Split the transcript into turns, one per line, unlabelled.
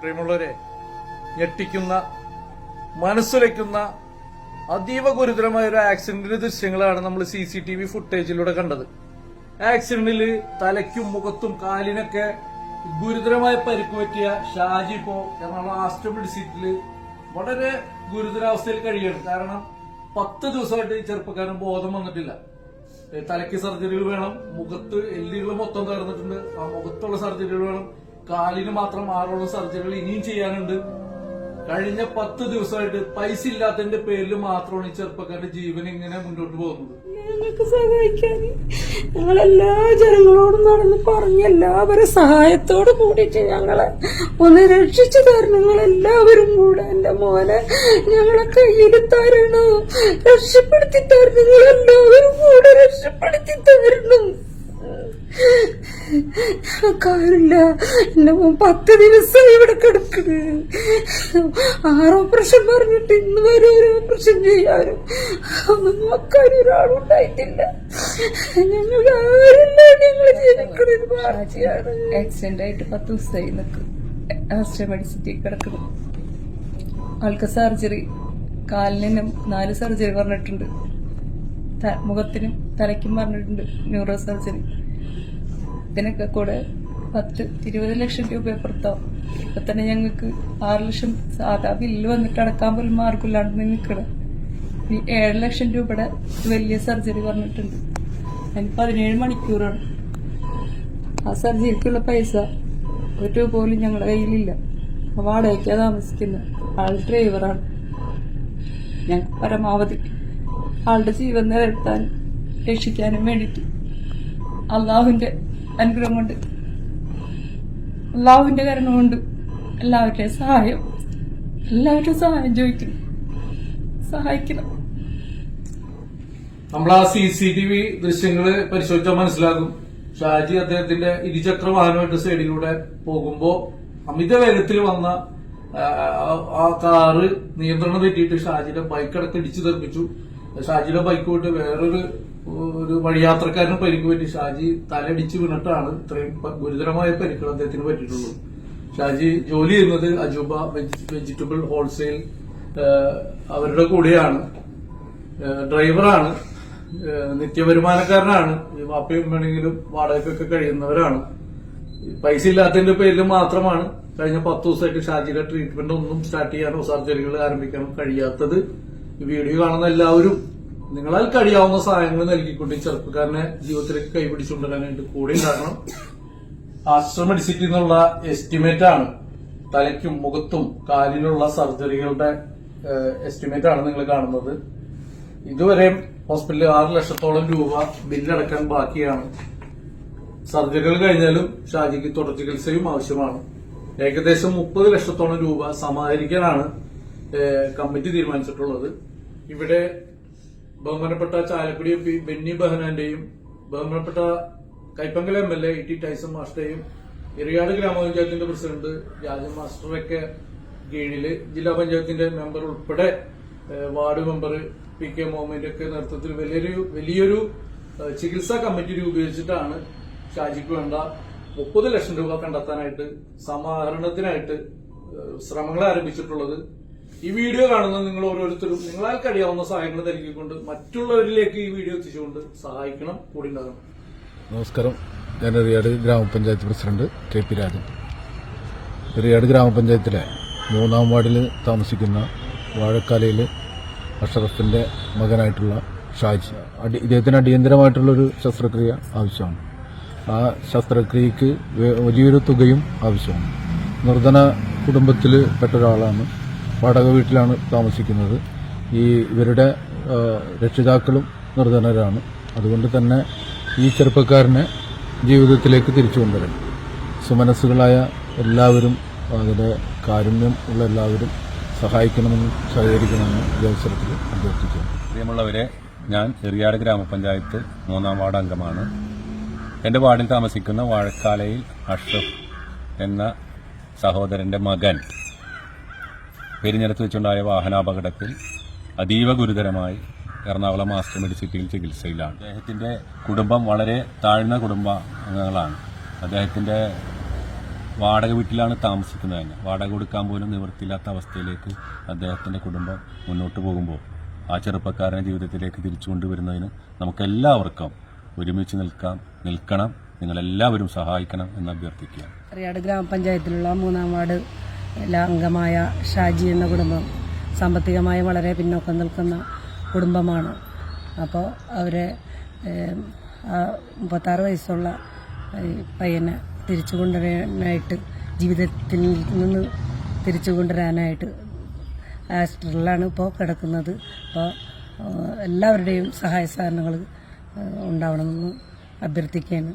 പ്രിയമുള്ളവരെ ഞെട്ടിക്കുന്ന മനസ്സുലയ്ക്കുന്ന അതീവ ഗുരുതരമായ ഒരു ആക്സിഡന്റിന്റെ ദൃശ്യങ്ങളാണ് നമ്മൾ സി സി ടി വി ഫുട്ടേജിലൂടെ കണ്ടത്. ആക്സിഡന്റിൽ തലയ്ക്കും മുഖത്തും കാലിനൊക്കെ ഗുരുതരമായ പരിക്ക് പറ്റിയ ഷാജി ഇപ്പോ എറണാകുളം ആസ്റ്റബിൾ സീറ്റിൽ വളരെ ഗുരുതരാവസ്ഥയിൽ കഴിയാണ് കാരണം പത്ത് ദിവസമായിട്ട് ഈ ചെറുപ്പക്കാരൻ ബോധം വന്നിട്ടില്ല. തലയ്ക്ക് സർജറികൾ വേണം മുഖത്ത് എല്ലുകൾ മൊത്തം തകർന്നിട്ടുണ്ട്. ആ മുഖത്തുള്ള സർജറികൾ വേണം. കാലിന് മാത്രം ആറോളം സർജറികൾ ഇനിയും ചെയ്യാനുണ്ട്. കഴിഞ്ഞ പത്ത് ദിവസമായിട്ട് പൈസ ഇല്ലാത്തതിന്റെ പേരിൽ മാത്രമാണ് ഈ ചെറുപ്പക്കാരുടെ ജീവൻ ഇങ്ങനെ മുന്നോട്ട് പോകുന്നത്.
ഞങ്ങൾക്ക് സഹായിക്കാൻ ഞങ്ങൾ എല്ലാ ജനങ്ങളോടും നടന്ന് പറഞ്ഞ് എല്ലാവരും സഹായത്തോട് കൂടിയിട്ട് ഞങ്ങളെ ഒന്ന് രക്ഷിച്ചു തരണം. നിങ്ങളെല്ലാവരും കൂടെ എന്റെ മോനെ ഞങ്ങളെ കയ്യിൽ തരണം. രക്ഷപ്പെടുത്തി തരണം. നിങ്ങളെല്ലാവരും കൂടെ രക്ഷപ്പെടുത്തി തരണം. കാര്യമില്ല എന്റെ മോൻ പത്ത് ദിവസം ഇവിടെ കിടക്കണ്. ആറ് ഓപ്പറേഷൻ പറഞ്ഞിട്ട് ഇന്ന് വരെ ഒരു ഓപ്പറേഷൻ ചെയ്യാനും ഒന്നും നോക്കാൻ ഒരാളുണ്ടായിട്ടില്ല ഞങ്ങൾ ആരില്ല ഞങ്ങൾ ജീവിക്കണ ഒരു പാർട്ടിയാണ്. ആക്സിഡന്റ് ആയിട്ട് പത്ത് ദിവസമായി നിൽക്കും ആശ്രയ മെഡിസിറ്റി കിടക്കണം. ആൾക്ക് സർജറി. കാലിനും നാല് സർജറി പറഞ്ഞിട്ടുണ്ട്. മുഖത്തിനും തലയ്ക്കും പറഞ്ഞിട്ടുണ്ട് ന്യൂറോ സർജറി. ഇതിനൊക്കെ കൂടെ പത്ത് ഇരുപത് ലക്ഷം രൂപ പുറത്താവും ഇപ്പൊ തന്നെ ഞങ്ങൾക്ക് ആറ് ലക്ഷം സാധാ ബില്ല് വന്നിട്ട് അടക്കാൻ പോലും മാർഗില്ലാണ്ട് നിൽക്കണം. ഇനി ഏഴ് ലക്ഷം രൂപയുടെ വലിയ സർജറി പറഞ്ഞിട്ടുണ്ട്. അതിന് പതിനേഴ് മണിക്കൂറാണ്. ആ സർജറിക്കുള്ള പൈസ ഒരു പോലും ഞങ്ങളുടെ കയ്യിലില്ല. വാടകയ്ക്കാണ് താമസിക്കുന്നത്. ആൾ ഡ്രൈവറാണ്. ഞങ്ങൾക്ക് പരമാവധി ആളുടെ ജീവൻ നിലനിർത്താൻ രക്ഷിക്കാനും വേണ്ടിയിട്ട് അള്ളാഹുവിന്റെ അനുഗ്രഹം കൊണ്ട് അള്ളാഹുവിന്റെ കരുണ കൊണ്ട് എല്ലാവരുടെയും സഹായം. എല്ലാവരുടെയും സഹായം ചോദിക്കുന്നു. സഹായിക്കണം.
നമ്മൾ ആ സി സി ടി വി ദൃശ്യങ്ങൾ പരിശോധിച്ചാൽ മനസ്സിലാകും. ഷാജി അദ്ദേഹത്തിന്റെ ഇരുചക്ര വാഹനമായിട്ട് സൈഡിലൂടെ പോകുമ്പോ അമിത വേഗത്തിൽ വന്ന ആ കാറ് നിയന്ത്രണം തെറ്റിയിട്ട് ഷാജിയുടെ ബൈക്ക് അടക്കം ഇടിച്ചു തെറിപ്പിച്ചു. ഷാജിയുടെ ബൈക്ക് പോയിട്ട് വേറൊരു ഒരു വഴിയാത്രക്കാരന് പരിക്ക് പറ്റി. ഷാജി തലടിച്ച് വീണിട്ടാണ് ഇത്രയും ഗുരുതരമായ പരിക്കുകൾ അദ്ദേഹത്തിന് പറ്റിയിട്ടുള്ളൂ. ഷാജി ജോലി ചെയ്യുന്നത് അജൂബ വെജിറ്റബിൾ ഹോൾസെയിൽ അവരുടെ കൂടെയാണ്. ഡ്രൈവറാണ്. നിത്യവരുമാനക്കാരനാണ് വാപ്പയും വേണമെങ്കിലും വാടകയ്ക്കൊക്കെ കഴിയുന്നവരാണ്. പൈസ ഇല്ലാത്തതിന്റെ പേരിൽ മാത്രമാണ് കഴിഞ്ഞ പത്ത് ദിവസമായിട്ട് ഷാജിയുടെ ട്രീറ്റ്മെന്റ് ഒന്നും സ്റ്റാർട്ട് ചെയ്യാനോ സർജറികൾ ആരംഭിക്കാനോ കഴിയാത്തത്. വീഡിയോ കാണുന്ന എല്ലാവരും നിങ്ങളാൽ കഴിയാവുന്ന സഹായങ്ങൾ നൽകിക്കൊണ്ട് ചെറുപ്പക്കാരനെ ജീവിതത്തിലേക്ക് കൈപിടിച്ചുകൊണ്ടുവരാനായിട്ട് കൂടെ ഉണ്ടാകണം. ആശ്രമ എന്നുള്ള എസ്റ്റിമേറ്റ് ആണ്. തലയ്ക്കും മുഖത്തും കാലിലുള്ള സർജറികളുടെ എസ്റ്റിമേറ്റ് ആണ് നിങ്ങൾ കാണുന്നത്. ഇതുവരെ ഹോസ്പിറ്റലിൽ ആറ് ലക്ഷത്തോളം രൂപ ബില്ലടക്കാൻ ബാക്കിയാണ്. സർജറികൾ കഴിഞ്ഞാലും ഷാജിക്ക് തുടർ ചികിത്സയും ആവശ്യമാണ്. ഏകദേശം മുപ്പത് ലക്ഷത്തോളം രൂപ സമാഹരിക്കാനാണ് കമ്മിറ്റി തീരുമാനിച്ചിട്ടുള്ളത്. ഇവിടെ ബഹുമാനപ്പെട്ട ചാലക്കുടി എം പി ബെന്നി ബഹനാന്റെയും ബഹുമാനപ്പെട്ട Kaipamangalam M L A T Tyson മാസ്റ്ററെയും Eriyad ഗ്രാമപഞ്ചായത്തിന്റെ പ്രസിഡന്റ് രാജൻ മാസ്റ്ററൊക്കെ കീഴിൽ ജില്ലാ പഞ്ചായത്തിന്റെ മെമ്പർ ഉൾപ്പെടെ വാർഡ് മെമ്പർ പി കെ മുഹമ്മദിന്റെ ഒക്കെ നേതൃത്വത്തിൽ വലിയൊരു വലിയൊരു ചികിത്സാ കമ്മിറ്റി രൂപീകരിച്ചിട്ടാണ് ഷാജിക്ക് വേണ്ട മുപ്പത് ലക്ഷം രൂപ കണ്ടെത്താനായിട്ട് സമാഹരണത്തിനായിട്ട് ശ്രമങ്ങൾ ആരംഭിച്ചിട്ടുള്ളത് ഈ വീഡിയോ കാണുന്ന നിങ്ങൾ ഓരോരുത്തരും നിങ്ങളാൽ കഴിയാവുന്ന സഹായങ്ങൾ നൽകിക്കൊണ്ട് മറ്റുള്ളവരിലേക്ക് ഈ വീഡിയോ എത്തിച്ചുകൊണ്ട് സഹായിക്കണം കൂടി
നമസ്കാരം. ഞാൻ റിയാട് ഗ്രാമപഞ്ചായത്ത് president K P Rajan. Eriyad ഗ്രാമപഞ്ചായത്തിലെ മൂന്നാം വാർഡിൽ താമസിക്കുന്ന വാഴക്കാലയിൽ അഷറഫിന്റെ മകനായിട്ടുള്ള ഷാജി. അടി ഇദ്ദേഹത്തിന് അടിയന്തരമായിട്ടുള്ളൊരു ശസ്ത്രക്രിയ ആവശ്യമാണ്. ആ ശസ്ത്രക്രിയക്ക് വലിയൊരു തുകയും ആവശ്യമാണ്. നിർധന കുടുംബത്തിൽ പെട്ട ഒരാളാണ് വാടക വീട്ടിലാണ് താമസിക്കുന്നത്. ഈ ഇവരുടെ രക്ഷിതാക്കളും നിർധനരാണ്. അതുകൊണ്ട് തന്നെ ഈ ചെറുപ്പക്കാരനെ ജീവിതത്തിലേക്ക് തിരിച്ചു കൊണ്ടുവരണം സുമനസ്സുകളായ എല്ലാവരും അതിലെ കാരുണ്യം ഉള്ള എല്ലാവരും സഹായിക്കണമെന്ന് സഹകരിക്കണമെന്നും ഈ അവസരത്തിൽ അഭ്യർത്ഥിക്കുന്നു.
പ്രിയമുള്ളവരെ ഞാൻ എറിയാട് ഗ്രാമപഞ്ചായത്ത് മൂന്നാം വാർഡ് അംഗമാണ്. എന്റെ വാർഡിൽ താമസിക്കുന്ന വാഴക്കാലയിൽ അഷ്റഫ് എന്ന സഹോദരന്റെ മകൻ പെരിഞ്ഞെടുത്ത് വെച്ചുണ്ടായ വാഹനാപകടത്തിൽ അതീവ ഗുരുതരമായി എറണാകുളം ആസ്റ്റർ മെഡിസിറ്റിയിൽ ചികിത്സയിലാണ്. അദ്ദേഹത്തിന്റെ കുടുംബം വളരെ താഴ്ന്ന കുടുംബ അംഗങ്ങളാണ് അദ്ദേഹത്തിന്റെ വാടക വീട്ടിലാണ് താമസിക്കുന്നത് തന്നെ. വാടക കൊടുക്കാൻ പോലും നിവൃത്തിയില്ലാത്ത അവസ്ഥയിലേക്ക് അദ്ദേഹത്തിന്റെ കുടുംബം മുന്നോട്ട് പോകുമ്പോൾ ആ ചെറുപ്പക്കാരനെ ജീവിതത്തിലേക്ക് തിരിച്ചു കൊണ്ടുവരുന്നതിന് നമുക്കെല്ലാവർക്കും ഒരുമിച്ച് നിൽക്കാം നിൽക്കണം നിങ്ങളെല്ലാവരും സഹായിക്കണം എന്ന് അഭ്യർത്ഥിക്കുക
അറിയാട് ഗ്രാമപഞ്ചായത്തിലുള്ള മൂന്നാം വാർഡ് ലെ അംഗമായ ഷാജി എന്ന കുടുംബം സാമ്പത്തികമായി വളരെ പിന്നോക്കം നിൽക്കുന്ന കുടുംബമാണ്. അപ്പോൾ അവരെ മുപ്പത്താറ് വയസ്സുള്ള പയ്യനെ തിരിച്ചു കൊണ്ടുവരാനായിട്ട് ജീവിതത്തിൽ നിന്ന് തിരിച്ചു കൊണ്ടുവരാനായിട്ട് ഹാസ്പിറ്റലിലാണ് ഇപ്പോൾ കിടക്കുന്നത്. അപ്പോൾ എല്ലാവരുടെയും സഹായ സഹകരണങ്ങൾ ഉണ്ടാവണമെന്ന് അഭ്യർത്ഥിക്കുകയാണ്.